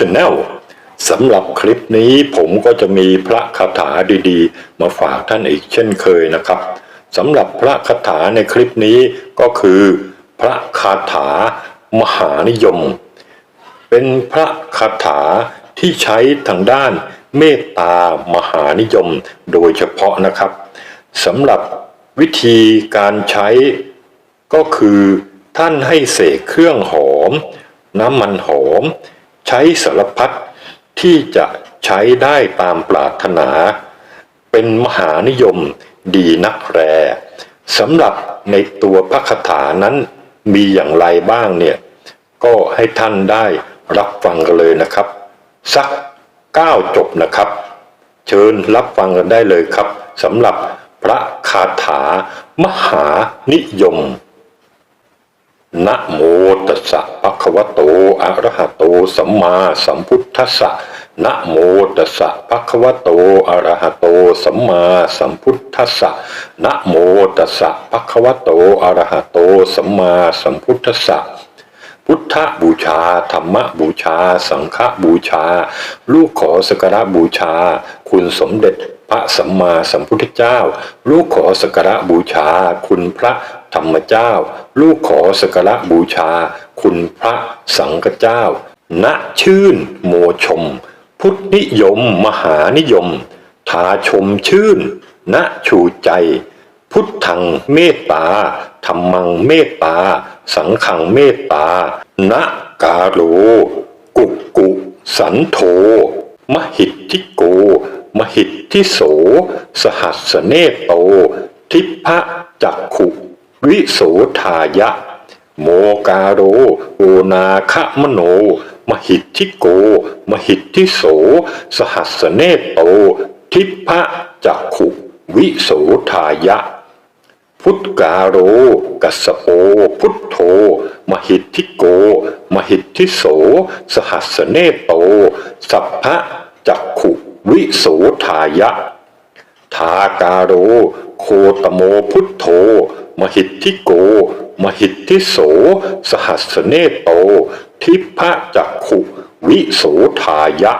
ชาแนลสำหรับคลิปนี้ผมก็จะมีพระคาถาดีๆ มาฝากท่านอีกเช่นเคยนะครับสำหรับพระคาถาในคลิปนี้ก็คือ พระคาถามหานิยม เป็นพระคาถาที่ใช้ทางด้านเมตตามหานิยมโดยเฉพาะนะครับสำหรับวิธีการใช้ก็คือท่านให้เสกเครื่องหอม น้ำมันหอม ใช้สารพัดที่จะใช้ได้ตามปรารถนา เป็นมหานิยมดีนักแรสำหรับในตัวพระคาถานั้นมีอย่างไรบ้างเนี่ย ก็ให้ท่านได้รับฟังกันเลยนะครับ สักเก้าจบนะครับ เชิญรับฟังกันได้เลยครับสำหรับพระคาถามหานิยม นะโมตัสสะภะคะวะโตอะระหะโตสัมมาสัมพุทธัสสะนะโมตัสสะภะคะวะโตอะระหะโตสัมมาสัมพุทธัสสะนะโมตัสสะภะคะวะโตอะระหะโตสัมมาสัมพุทธัสสะพุทธบูชา ธรรมบูชา สังฆบูชา ลูกขอสการะบูชา คุณสมเด็จพระสัมมาสัมพุทธเจ้า ลูกขอสการะบูชา คุณพระ ธรรมเจ้า ลูกขอสัการะบูชา คุณพระสังฆเจ้า ณชื่นโมชม พุทธนิยม มหานิยมทาชมชื่น ณชูใจ พุทธังเมตตาธรรมังเมตตา สังขังเมตตานะกาโรกุกกุ สันโธมหิตทิโก มหิตทิโส สหัสเนโต ทิพะจักขุ วิโสทายะ โมกาโร โอนาคะมโน มหิทธิโก มหิทธิโส สหัสเนโต ทิพะจักขุวิโสทายะ พุทธกาโร กัสสโป พุทโธ มหิทธิโก มหิทธิโส สหัสเนโต สัพพะจักขุวิโสทายะ ทากาโร โคตโมพุทโธ มหิทธิโก มหิทธิโส สหัสเนโต ทิพะจักขุ วิโสทายะ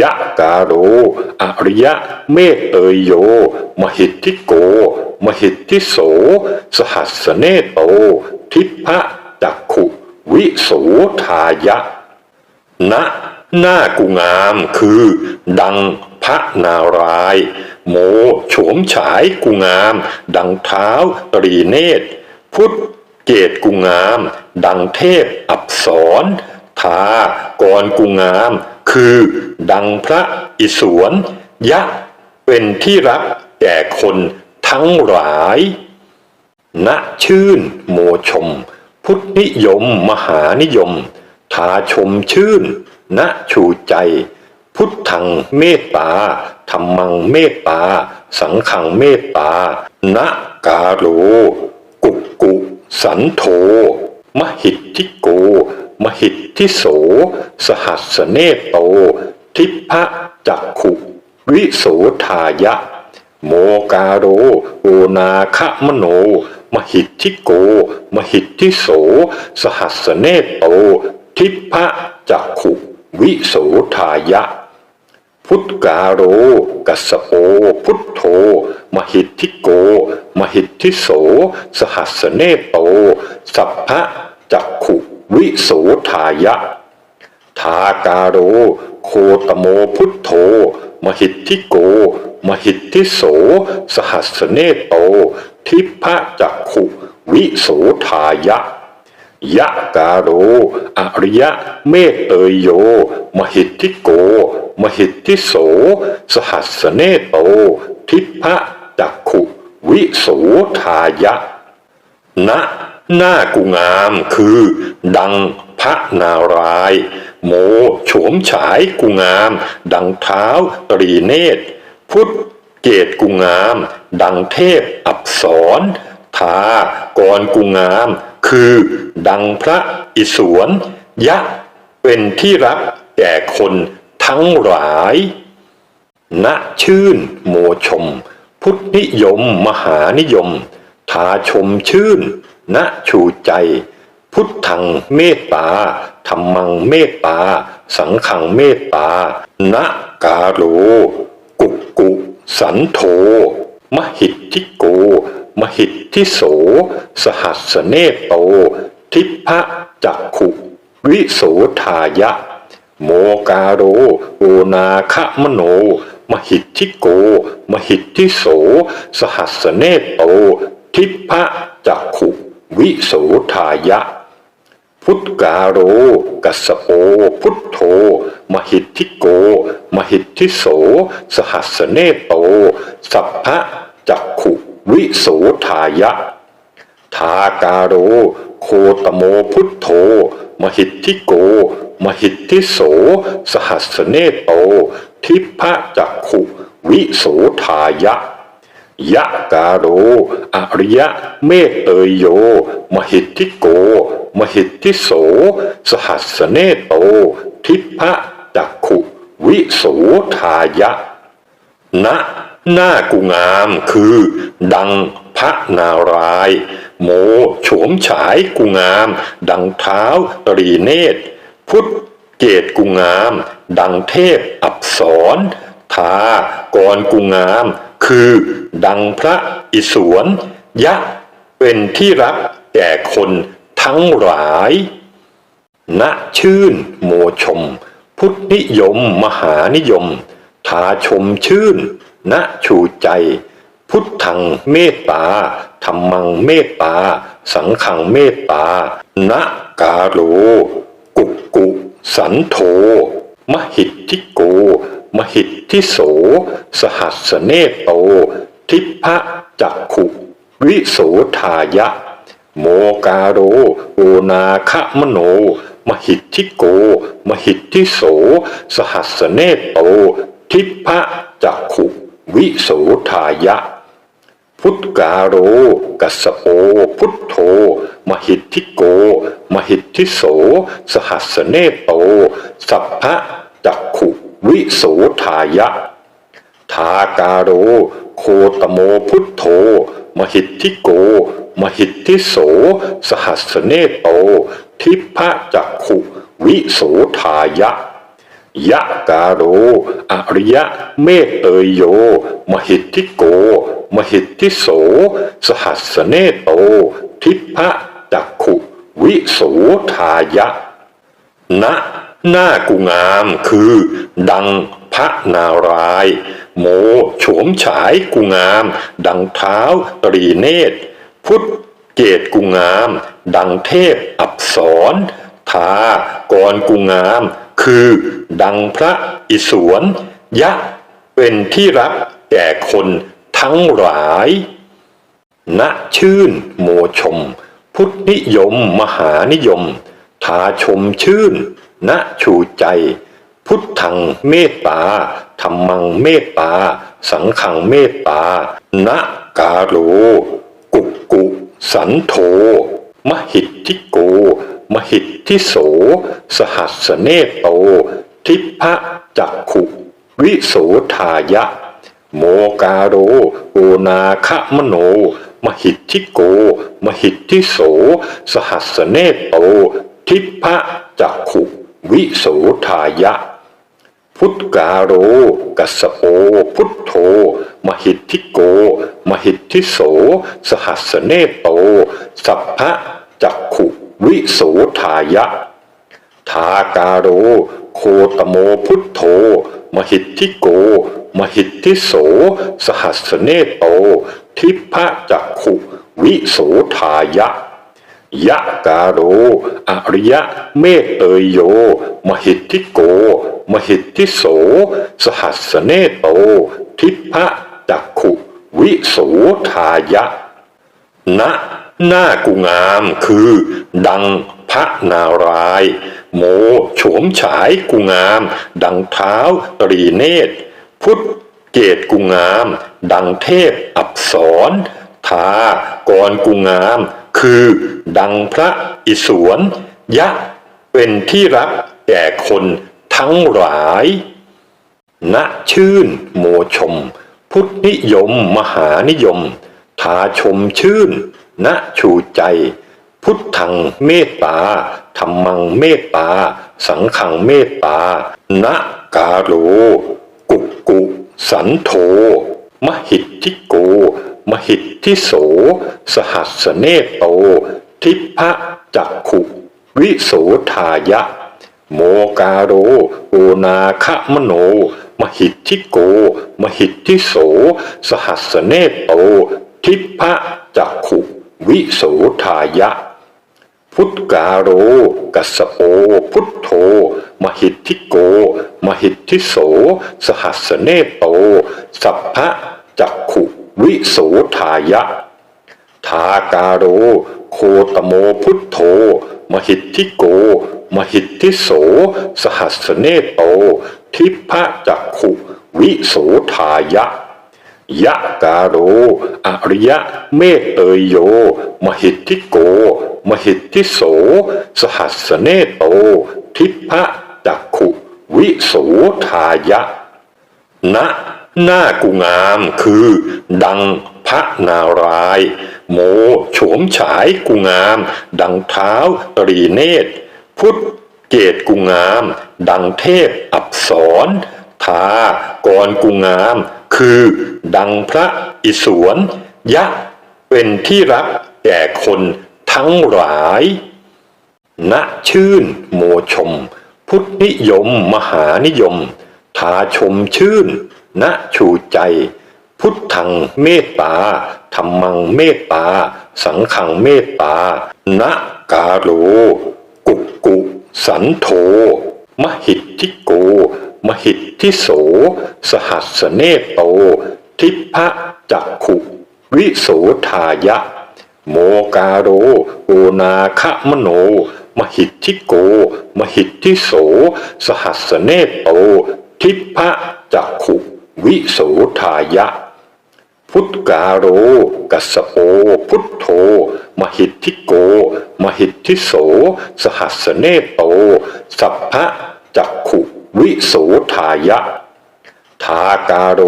ยะกาโร อริยะเมตเตยโย มหิทธิโก มหิทธิโส สหัสเนโต ทิพะจักขุ วิโสทายะ ณ หน้ากุงามคือ ดังพระนารายณ์ โมโฉมฉายกุงาม ดังเท้าตรีเนตร พุทธเกตกุงาม ดังเทพอับสรทากรกุงาม คือดังพระอิศวรยะเป็นที่รักแก่คนทั้งหลาย ณชื่นโมชม พุทธนิยมมหานิยม ทาชมชื่น ณชูใจ พุทธังเมตตา ธรรมังเมตตา สังขังเมตตาณกาโรกุกกุสันโธมหิตทิโก มหิตทิโส สหัสเนโต ทิพะจักขุ วิโสทายะ โมกาโรโอนาคะมโน มหิตทิโก มหิตทิโส สหัสเนโต ทิพะจักขุ วิโสทายะ พุทธกาโร กัสโป พุทโธ มหิทธิโก มหิทธิโส สหัสเนโต สัพพะจักขุวิโสทายะ ทากาโร โคตโมพุทโธ มหิทธิโก มหิทธิโส สหัสเนโต ทิพะจักขุวิโสทายะยะกาโร อริยะเมตเตยโย มหิทธิโก มหิตทิโส สหัสเนโต ทิพะจักขุ วิโสทายะ ณหน้ากุงามคือ ดังพระนาราย โมโฉมฉายกุงาม ดังเท้าตรีเนตร พุทธเกตกุงาม ดังเทพอับสรทากรกุงาม คือดังพระอิศวรยะเป็นที่รักแก่คน ทั้งหลาย ณชื่น โมชม พุทธนิยม มหานิยม ทาชมชื่น ณชูใจ พุทธังเมตตาธรรมังเมตตา สังขังเมตตานะกาโรกุกกุสันโธ มหิทธิโก มหิทธิโส สหัสเนโต ทิพพะจักขุ วิโสทายะ โมกาโรโอนาคะมโน มหิทธิโก มหิทธิโส สหัสเนโต ทิพะจักขุ วิโสทายะ พุทธกาโร กัสสโปพุทโธ มหิทธิโก มหิทธิโส สหัสเนโต สัพพะจักขุ วิโสทายะ ทากาโร โคตโมพุทโธ มหิทธิโก มหิทธิโส สหัสเนโต ทิพะจักขุ วิโสทายะ ยะกาโร อริยะเมตเตยโย มหิทธิโก มหิทธิโส สหัสเนโต ทิพพะจักขุ วิโสทายะ ณ หน้ากุงามคือ ดังพระนารายณ์ โมโฉมฉายกุงาม ดังเท้าตรีเนตร พุทธเกตกุงาม ดังเทพอับสรทากรกุงาม คือดังพระอิศวรยะเป็นที่รักแก่คนทั้งหลาย ณชื่นโมชม พุทธนิยมมหานิยม ทาชมชื่น ณชูใจ พุทธังเมตตา ธรรมังเมตตา สังขังเมตตาณกาโรกุกกุ สันโธมหิตทิโก มหิตทิโส สหัสเนโต ทิพะจักขุ วิโสทายะ โมกาโรโอนาคะมโน มหิตทิโก มหิตทิโส สหัสเนโต ทิพพะจักขุ วิโสทายะ พุทธกาโร กัสโป พุทโธ มหิทธิโก มหิทธิโส สหัสเนโต สัพพะจักขุวิโสทายะ ทากาโร โคตโมพุทโธ มหิทธิโก มหิทธิโส สหัสเนโต ทิพะจักขุวิโสทายะยะกาโร อริยะเมตเตยโย มหิทธิโก มหิตทิโส สหัสเนโต ทิพะจักขุ วิโสทายะ ณหน้ากุงามคือ ดังพระนาราย โมโฉมฉายกุงาม ดังเท้าตรีเนตร พุทธเกตกุงาม ดังเทพอับสรทากรกุงาม คือ ดังพระอิศวรยะ เป็นที่รักแก่คน ทั้งหลาย ณชื่นโมชม พุทธนิยมมหานิยม ทาชมชื่น ณชูใจ พุทธังเมตตาธรรมังเมตตา สังขังเมตตา ณกาโรกุกกุ สันโธมหิทธิโก มหิทธิโส สหัสเนโต ทิพพะจักขุ วิโสทายะ โมกาโรโอนาคะมโน มหิทธิโก มหิทธิโส สหัสเนโต ทิพะจักขุวิโสทายะ พุทธกาโร กัสสโปพุทโธ มหิทธิโก มหิทธิโส สหัสเนโต สัพพะจักขุวิโสทายะ ทากาโร โคตโมพุทโธ มหิทธิโก มหิท ธิโส สหัสเนโต ทิพะจักขุ วิโสทายะ ยะกาโร อริยะเมตเตยโย มหิทธิโก มหิทธิโส สหัสเนโต ทิพะจักขุ วิโสทายะ ณหน้ากุงามคือ ดังพระนารายโมโฉมฉายกุงาม ดังเท้าตรีเนตรพุทธ เกตกุงาม ดังเทพอับสรทากรกุงาม คือดังพระอิศวรยะเป็นที่รักแก่คนทั้งหลาย ณชื่นโมชม พุทธนิยมมหานิยม ทาชมชื่น ณชูใจ พุทธังเมตตาธรรมังเมตตา สังขังเมตตานะกาโรกุกกุ สันโธมหิตทิโก มหิตทิโส สหัสเนโต ทิพะจักขุ วิโสทายะ โมกาโรโอนาคะมโน มหิตทิโก มหิตทิโส สหัสเนโต ทิพะจักขุ วิโสทายะ พุทธกาโร กัสโป พุทโธ มหิทธิโก มหิทธิโส สหัสเนโต สัพพะจักขุวิโสทายะ ทากาโร โคตโมพุทโธ มหิทธิโก มหิทธิโส สหัสเนโต ทิพะจักขุวิโสทายะยะกาโร อริยะเมตเตยโย มหิทธิโก มหิตทิโส สหัสเนโต ทิพะจักขุ วิโสทายะ ณหน้ากุงามคือ ดังพระนารายโมโฉมฉายกุงาม ดังเท้าตรีเนตร พุทธเกตกุงาม ดังเทพอับสรทากรกุงาม คือ ดังพระอิศวรยะ เป็นที่รักแก่คน ทั้งหลาย ณชื่น โมชม พุทธนิยม มหานิยมทาชมชื่น ณชูใจ พุทธังเมตตาธรรมังเมตตา สังขังเมตตา ณกาโรกุกกุ สันโธมหิทธิโก มหิทธิโส สหัสเนโต ทิพะจักขุ วิโสทายะ โมกาโรโอนาคะมโน มหิทธิโก มหิทธิโส สหัสเนโต ทิพะจักขุวิโสทายะ พุทธกาโร กัสสโป พุทโธ มหิทธิโก มหิทธิโส สหัสเนโต สัพพะจักขุวิโสทายะ ทากาโร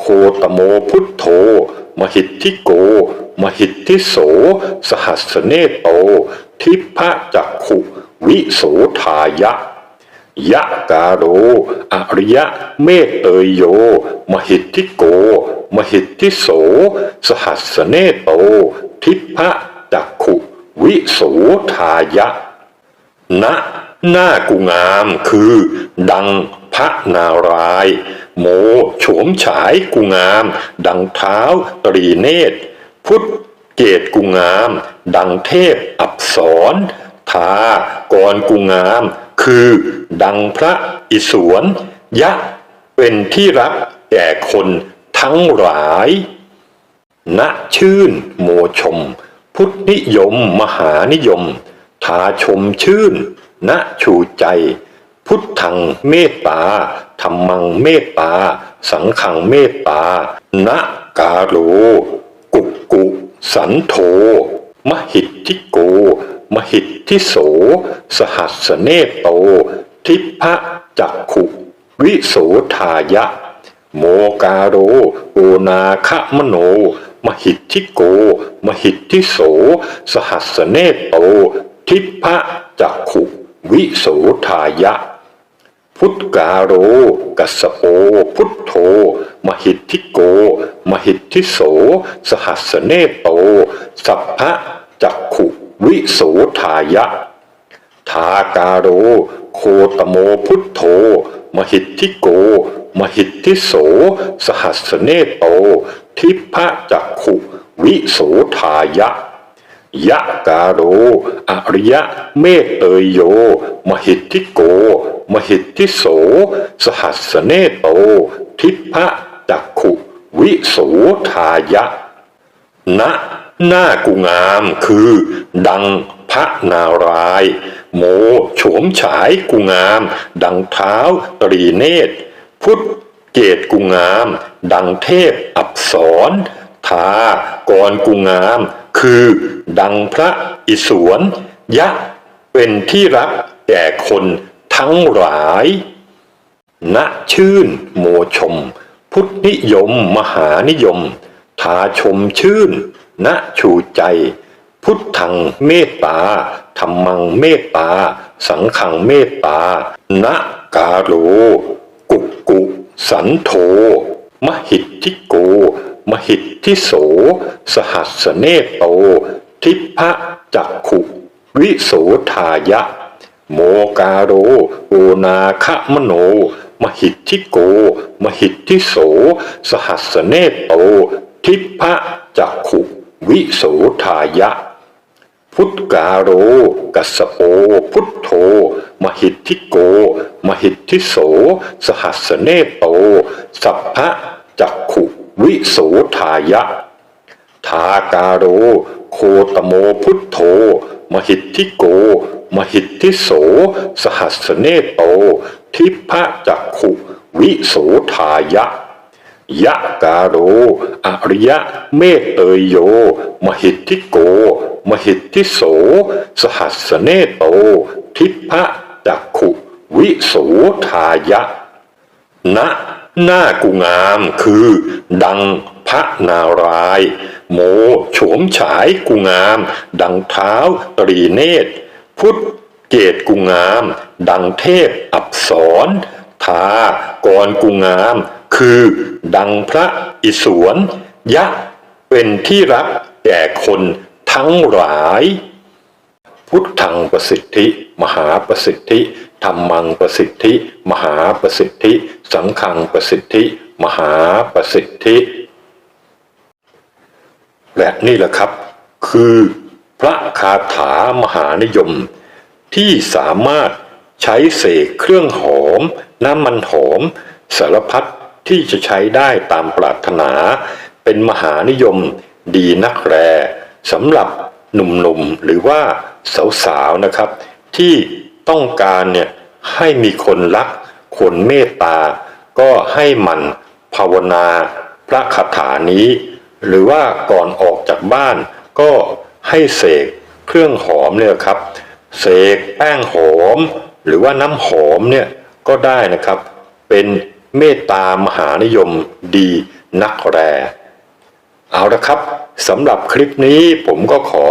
โคตโมพุทโธ มหิทธิโก มหิทธิโส สหัสเนโต ทิพะจักขุ วิโสทายะ ยะกาโร อริยะเมตเตยโย มหิทธิโก มหิทธิโส สหัสเนโต ทิพะจักขุ วิโสทายะ ณหน้ากุงามคือ ดังพระนาราย โมโฉมฉายกุงาม ดังเท้าตรีเนตร พุทธเกตกุงาม ดังเทพอับสรทากรกุงาม คือดังพระอิศวรยะเป็นที่รักแก่คนทั้งหลาย ณชื่นโมชม พุทธนิยมมหานิยม ทาชมชื่น ณชูใจ พุทธังเมตตาธรรมังเมตตา สังขังเมตตาณกาโร กุกกุสันโธมหิตทิโก มหิตทิโส สหัสเนโต ทิพะจักขุวิโสทายะ โมกาโรโอนาคะมโน มหิตทิโก มหิตทิโส สหัสเนโต ทิพะจักขุวิโสทายะ พุทธกาโร กัสโปพุทโธ มหิตทิ โก มหิทธิโส สหัสเนโต สัพพะจักขุวิโสทายะ ทากาโร โคตโมพุทโธ มหิทธิโก มหิทธิโส สหัสเนโต ทิพะจักขุวิโสทายะยะกาโรอริยะเมตเตยโย มหิทธิโก มหิทธิโส สหัสเนโต ทิพะ จักขุวิโสทายะ ณหน้ากุงามคือ ดังพระนาราย โมโฉมฉายกุงาม ดังเท้าตรีเนตร พุทธเกตกุงาม ดังเทพอับสรทากรกุงาม คือดังพระอิศวรยะ เป็นที่รักแก่คนทั้งหลาย ณชื่นโมชม พุทธนิยม มหานิยมทาชมชื่น ณชูใจ พุทธังเมตตาธรรมังเมตตา สังขังเมตตานะกาโรกุกกุสันโธมหิตทิโก มหิตทิโส สหัสเนโต ทิพะจักขุ วิโสทายะ โมกาโรโอนาคะมโน มหิทธิโก มหิทธิโส สหัสเนโต ทิพะจักขุ วิโสทายะ พุทธกาโร กัสสโป พุทโธ มหิทธิโก มหิทธิโส สหัสเนโต สัพพะจักขุ วิโสทายะ ทากาโร โคตโมพุทโธ มหิทธิโก มหิทธิโส สหัสเนโต ทิพะจักขุ วิโสทายะ ยะกาโร อริยะเมตเตยโย มหิทธิโก มหิทธิโส สหัสเนโต ทิพะจักขุ วิโสทายะ ณหน้ากุงามคือ ดังพระนาราย โมโฉมฉายกุงาม ดังเท้าตรีเนตร พุทธเกตกุงาม ดังเทพอับสรทากรกุงาม คือดังพระอิศวรยะเป็นที่รักแก่คนทั้งหลาย พุทธังประสิทธิ มหาประสิทธิธรรมังประสิทธิ มหาประสิทธิ สังฆังประสิทธิ มหาประสิทธิ และนี่แหละครับ คือพระคาถามหานิยม ที่สามารถใช้เสกเครื่องหอม น้ำมันหอม สารพัดที่จะใช้ได้ตามปรารถนา เป็นมหานิยมดีนักแรสำหรับหนุ่มๆหรือว่าสาวๆนะครับ ที่ต้องการเนี่ยให้มีคนรักคนเมตตา ก็ให้มันภาวนาพระคาถานี้ หรือว่าก่อนออกจากบ้านก็ให้เสกเครื่องหอมเนี่ยครับ เสกแป้งหอม หรือว่าน้ำหอมเนี่ยก็ได้นะครับ เป็นเมตตามหานิยมดีนักแร เอาละครับสำหรับคลิปนี้ผมก็ขอ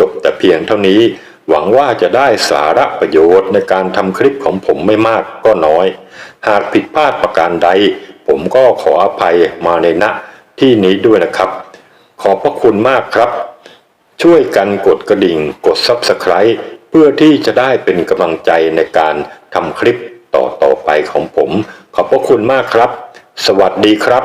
จบแต่เพียงเท่านี้ หวังว่าจะได้สาระประโยชน์ในการทำคลิปของผมไม่มากก็น้อย หากผิดพลาดประการใด ผมก็ขออภัยมาในณที่นี้ด้วยนะครับ ขอบพระคุณมากครับ ช่วยกันกดกระดิ่งกด Subscribe พื่อที่จะได้เป็นกำลังใจในการทำคลิปต่อๆไปของผม ขอบพระคุณมากครับ สวัสดีครับ